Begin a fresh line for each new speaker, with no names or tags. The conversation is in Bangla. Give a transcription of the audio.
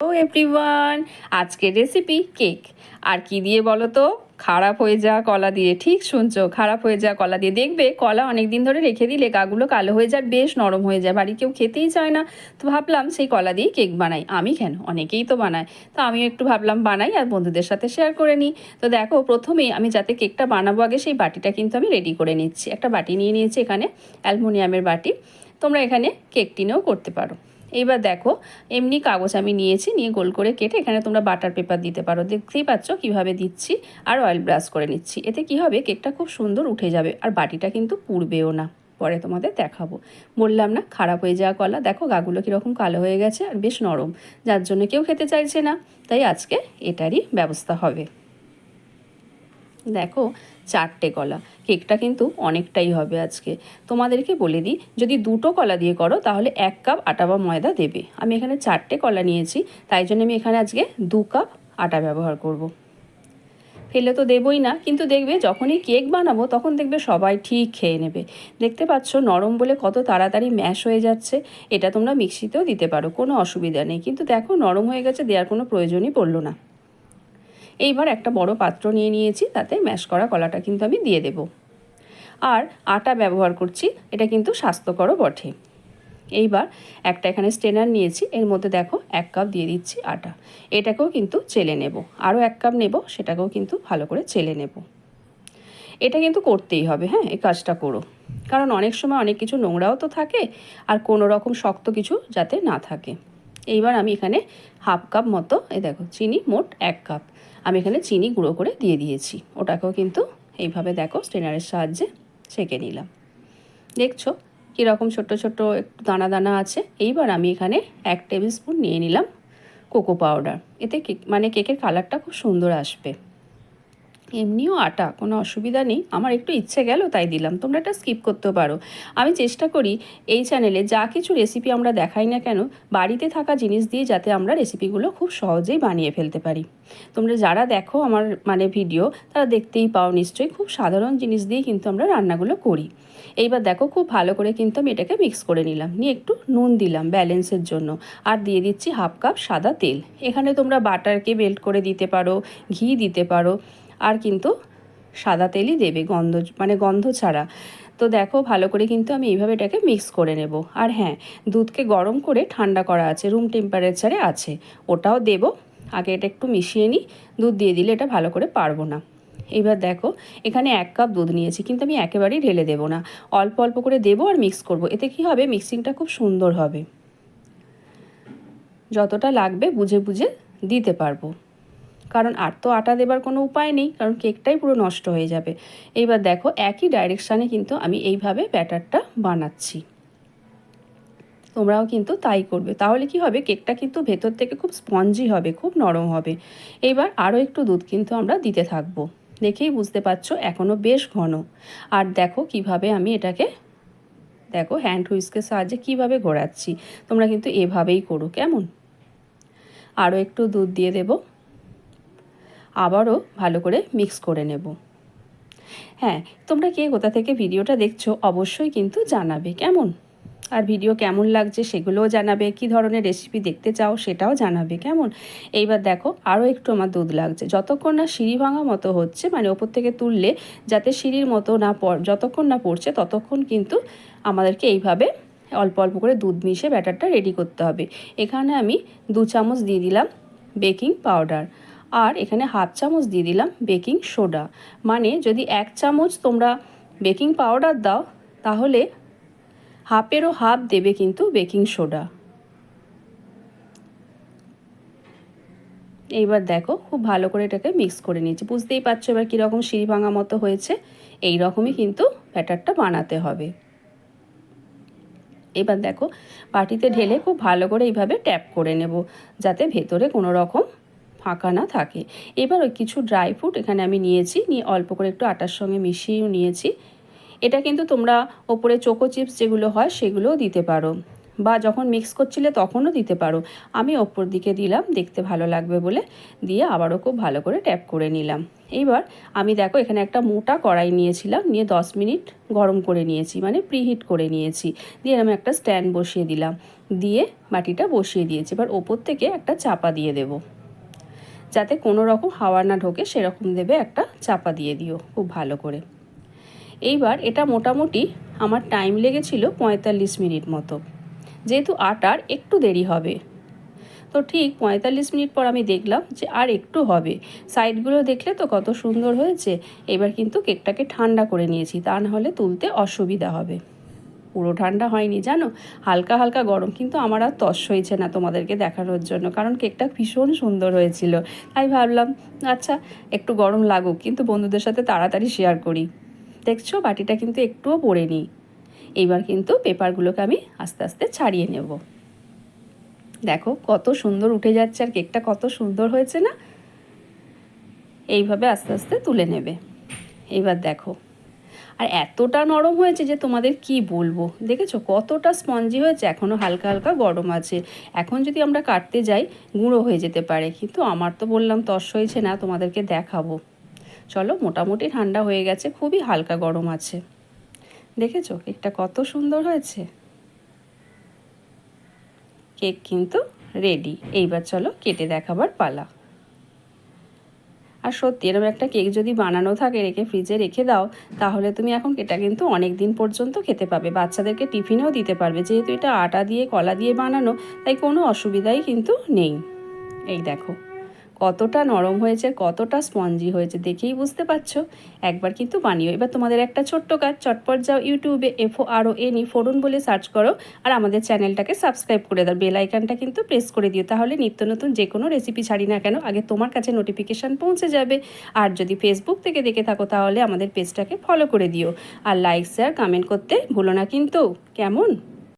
ও এভরিওয়ান আজকের রেসিপি কেক আর কি দিয়ে বলো তো? খারাপ হয়ে যা, কলা দিয়ে। ঠিক শুনছো? খারাপ হয়ে যা, কলা দিয়ে। দেখবে, কলা অনেক দিন ধরে রেখে দিলে গাগুলো কালো হয়ে যায় বেশ নরম হয়ে যায়। বাড়ি কেউ খেতেই চায় না। তো ভাবলাম সেই কলা দিয়ে কেক বানাই। আমি কেন? অনেকেই তো বানায়। তো আমিও একটু ভাবলাম বানাই আর বন্ধুদের সাথে শেয়ার করে নিই। তো দেখো প্রথমেই আমি যাতে কেকটা বানাবো আগে সেই বাটিটা কিন্তু আমি রেডি করে নিচ্ছি। একটা বাটি নিয়ে নিয়েছি এখানে অ্যালমোনিয়ামের বাটি। তোমরা এখানে কেক টিনেও করতে পারো। এইবার দেখো, এমনি কাগজ আমি নিয়েছি, নিয়ে গোল করে কেটে এখানে তোমরা বাটার পেপার দিতে পারো। দেখতেই পাচ্ছ কীভাবে দিচ্ছি আর অয়েল ব্রাশ করে নিচ্ছি। এতে কি হবে, কেকটা খুব সুন্দর উঠে যাবে আর বাটিটা কিন্তু পুড়বেও না। পরে তোমাদের দেখাবো। বললাম না, খারাপ হয়ে যাওয়া কলা। দেখো গাগুলো কীরকম কালো হয়ে গেছে আর বেশ নরম। যার জন্য কেউ খেতে চাইছে না। তাই আজকে এটারই ব্যবস্থা হবে। দেখো, চারটে কলা। কেকটা কিন্তু অনেকটাই হবে আজকে। তোমাদেরকে বলে দিই, যদি দুটো কলা দিয়ে করো, তাহলে এক কাপ আটা বা ময়দা দেবে। আমি এখানে চারটে কলা নিয়েছি, তাই জন্য আমি এখানে আজকে দু কাপ আটা ব্যবহার করব। ফেলে তো দেবই না, কিন্তু দেখবে যখনই কেক বানাবো, তখন দেখবে সবাই ঠিক খেয়ে নেবে। দেখতে পাচ্ছ, নরম বলে কত তাড়াতাড়ি ম্যাশ হয়ে যাচ্ছে। এটা তোমরা মিক্সিতেও দিতে পারো, কোনো অসুবিধা নেই। কিন্তু দেখো, নরম হয়ে গেছে, দেওয়ার কোনো প্রয়োজনই পড়ল না। এইবার একটা বড় পাত্র নিয়ে নিয়েছি, তাতে ম্যাশ করা কলাটা কিন্তু আমি দিয়ে দেব। আর আটা ব্যবহার করছি, এটা কিন্তু স্বাস্থ্যকরও বটে। এইবার একটা এখানে স্টেনার নিয়েছি, এর মধ্যে দেখো এক কাপ দিয়ে দিচ্ছি আটা। এটাকেও কিন্তু চেলে নেব। আরও এক কাপ নেব, সেটাকেও কিন্তু ভালো করে চেলে নেব। এটা কিন্তু করতেই হবে হ্যাঁ এই কাজটা করো। কারণ অনেক সময় অনেক কিছু নোংরাও তো থাকে, আর কোনো রকম শক্ত কিছু যাতে না থাকে। এইবার আমি এখানে হাফ কাপ মতো এ দেখো, চিনি মোট এক কাপ। আমি এখানে চিনি গুঁড়ো করে দিয়ে দিয়েছি। ওটাকেও কিন্তু এইভাবে দেখো, স্ট্রেনারের সাহায্যে ছেঁকে নিলাম। দেখছ? কীরকম ছোট্ট ছোট্ট একটু দানা দানা আছে। এইবার আমি এখানে এক টেবিল স্পুন নিয়ে নিলাম কোকো পাউডার। এতে কেক মানে কেকের কালারটা খুব সুন্দর আসবে। এমনিও আটা, কোনো অসুবিধা নেই। আমার একটু ইচ্ছে গেল তাই দিলাম। তোমরা এটা স্কিপ করতে পারো। আমি চেষ্টা করি এই চ্যানেলে যা কিছু রেসিপি আমরা দেখাই না কেন, বাড়িতে থাকা জিনিস দিয়ে যাতে আমরা রেসিপিগুলো খুব সহজেই বানিয়ে ফেলতে পারি। তোমরা যারা দেখো আমার মানে ভিডিও তারা দেখতেই পাও নিশ্চয়ই। খুব সাধারণ জিনিস দিয়ে কিন্তু আমরা রান্নাগুলো করি। এইবার দেখো, খুব ভালো করে কিন্তু আমি এটাকে মিক্স করে নিলাম। নিয়ে একটু নুন দিলাম ব্যালেন্সের জন্য। আর দিয়ে দিচ্ছি হাফ কাপ সাদা তেল। এখানে তোমরা বাটারকে বেল্ট করে দিতে পারো, ঘি দিতে পারো। আর কিন্তু সাদা তেলই দেবে গন্ধ মানে গন্ধ ছাড়া। তো দেখো ভালো করে কিন্তু আমি এইভাবে এটাকে মিক্স করে নেব। আর হ্যাঁ দুধকে গরম করে ঠান্ডা করা আছে রুম টেম্পারেচারে আছে, ওটাও দেব। আগে এটা একটু মিশিয়ে নিই, দুধ দিয়ে দিলে এটা ভালো করে পারব না। এবার দেখো, এখানে এক কাপ দুধ নিয়েছি, কিন্তু আমি একেবারেই ঢেলে দেবো না। অল্প অল্প করে দেবো আর মিক্স করব, এতে কি হবে? মিক্সিংটা খুব সুন্দর হবে। যতটা লাগবে বুঝে বুঝে দিতে পারব। কারণ আর তো আটা দেবার কোনো উপায় নেই, কারণ কেকটাই পুরো নষ্ট হয়ে যাবে। এইবার দেখো, একই ডাইরেকশানে কিন্তু আমি এইভাবে ব্যাটারটা বানাচ্ছি। তোমরাও কিন্তু তাই করবে। তাহলে কি হবে? কেকটা কিন্তু ভেতর থেকে খুব স্পঞ্জি হবে, খুব নরম হবে। এবার আরও একটু দুধ কিন্তু আমরা দিতে থাকব। দেখেই বুঝতে পারছ এখনও বেশ ঘন। আর দেখো কীভাবে আমি এটাকে, দেখো হ্যান্ড হুইস্কের সাহায্যে কীভাবে ঘোরাচ্ছি। তোমরা কিন্তু এভাবেই করো, কেমন? আরও একটু দুধ দিয়ে দেবো। আবারও ভালো করে মিক্স করে নেব। হ্যাঁ তোমরা কে কোথা থেকে ভিডিওটা দেখছ অবশ্যই কিন্তু জানাবে, কেমন? আর ভিডিও কেমন লাগছে সেগুলোও জানাবে, কি ধরনের রেসিপি দেখতে চাও সেটাও জানাবে, কেমন? এইবার দেখো আরও একটু আমার দুধ লাগছে। যতক্ষণ না সিঁড়ি ভাঙা মতো হচ্ছে মানে ওপর থেকে তুললে যাতে সিঁড়ির মতো না পড়, যতক্ষণ না পড়ছে ততক্ষণ কিন্তু আমাদেরকে এইভাবে অল্প অল্প করে দুধ মিশিয়ে ব্যাটারটা রেডি করতে হবে। এখানে আমি দু চামচ দিয়ে দিলাম বেকিং পাউডার আর এখানে হাফ চামচ দিয়ে দিলাম বেকিং সোডা। মানে যদি এক চামচ তোমরা বেকিং পাউডার দাও, তাহলে হাফেরও হাফ দেবে কিন্তু বেকিং সোডা। এইবার দেখো, খুব ভালো করে এটাকে মিক্স করে নিয়েছি। বুঝতেই পারছ এবার কীরকম সিঁড়ি ভাঙা মতো হয়েছে। এই রকমই কিন্তু ব্যাটারটা বানাতে হবে। এবার দেখো, বাটিতে ঢেলে খুব ভালো করে এইভাবে ট্যাপ করে নেব, যাতে ভেতরে কোনো রকম ফাঁকা না থাকে। এবার ওই কিছু ড্রাই ফ্রুট এখানে আমি নিয়েছি, নিয়ে অল্প করে একটু আটার সঙ্গে মিশিয়েও নিয়েছি। এটা কিন্তু তোমরা ওপরে চোকো চিপস যেগুলো হয় সেগুলোও দিতে পারো। বা যখন মিক্স করছিলে তখনও দিতে পারো। আমি ওপর দিকে দিলাম, দেখতে ভালো লাগবে বলে। দিয়ে আবারও খুব ভালো করে ট্যাপ করে নিলাম। এইবার আমি দেখো এখানে একটা মোটা কড়াই নিয়েছিলাম, নিয়ে দশ মিনিট গরম করে নিয়েছি মানে প্রিহিট করে নিয়েছি। দিয়ে আমি একটা স্ট্যান্ড বসিয়ে দিলাম। দিয়ে বাটিটা বসিয়ে দিয়েছি। এবার ওপর থেকে একটা চাপা দিয়ে দেবো। যাতে কোনো রকম হাওয়া না ঢোকে, সেরকম দেবে একটা চাপা দিয়ে দিও খুব ভালো করে। এইবার এটা মোটামুটি আমার টাইম লেগেছিল পঁয়তাল্লিশ মিনিট মতো। যেহেতু আটার একটু দেরি হবে। তো ঠিক পঁয়তাল্লিশ মিনিট পর আমি দেখলাম যে আর একটু হবে। সাইডগুলো দেখলে তো কত সুন্দর হয়েছে। এবার কিন্তু কেকটাকে ঠান্ডা করে নিয়েছি, তা নাহলে তুলতে অসুবিধা হবে। পুরো ঠান্ডা হয়নি, জানো? হালকা হালকা গরম, কিন্তু আমার আর তস হয়েছে না তোমাদেরকে দেখানোর জন্য, কারণ কেকটা ভীষণ সুন্দর হয়েছিল। তাই ভাবলাম আচ্ছা একটু গরম লাগুক, কিন্তু বন্ধুদের সাথে তাড়াতাড়ি শেয়ার করি। দেখছ, বাটিটা কিন্তু একটুও পড়েনি এইবার কিন্তু পেপারগুলোকে আমি আস্তে আস্তে ছাড়িয়ে নেব। দেখো, কত সুন্দর উঠে যাচ্ছে, আর কেকটা কত সুন্দর হয়েছে না? এইভাবে আস্তে আস্তে তুলে নেবে। এইবার দেখো। আর এতটা নরম হয়েছে যে তোমাদের কি বলব? দেখেছ? কতটা স্পঞ্জি হয়েছে এখনও হালকা হালকা গরম আছে। এখন যদি আমরা কাটতে যাই, গুঁড়ো হয়ে যেতে পারে। কিন্তু আমার তো বললাম, তস হয়েছে না, তোমাদেরকে দেখাবো। চলো, মোটামুটি ঠান্ডা হয়ে গেছে, খুবই হালকা গরম আছে। দেখেছ? কেকটা কত সুন্দর হয়েছে। কেক কিন্তু রেডি এইবার চলো, কেটে দেখাবার পালা। আর সত্যি এরকম একটা কেক যদি বানানো থাকে, রেখে ফ্রিজে রেখে দাও, তাহলে তুমি এখন এটা কিন্তু অনেক দিন পর্যন্ত খেতে পাবে। বাচ্চাদেরকে টিফিনেও দিতে পারবে। যেহেতু এটা আটা দিয়ে, কলা দিয়ে বানানো, তাই কোনো অসুবিধাই কিন্তু নেই। এই দেখো। কতটা নরম হয়েছে, কতটা স্পঞ্জি হয়েছে দেখেই বুঝতে পারছ? একবার কিন্তু বানিও। এবার তোমাদের একটা ছোট্ট কাজ, চটপট যাও ইউটিউবে এফও আরও এনি ফোরন বলে সার্চ করো আর আমাদের চ্যানেলটাকে সাবস্ক্রাইব করে দাও। বেল আইকনটা কিন্তু প্রেস করে দিও। তাহলে নিত্য নতুন যে কোনো রেসিপি ছাড়ি না কেন, আগে তোমার কাছে নোটিফিকেশান পৌঁছে যাবে। আর যদি ফেসবুক থেকে দেখে থাকো, তাহলে আমাদের পেজটাকে ফলো করে দিও। আর লাইক শেয়ার কমেন্ট করতে ভুলো না কিন্তু। কেমন?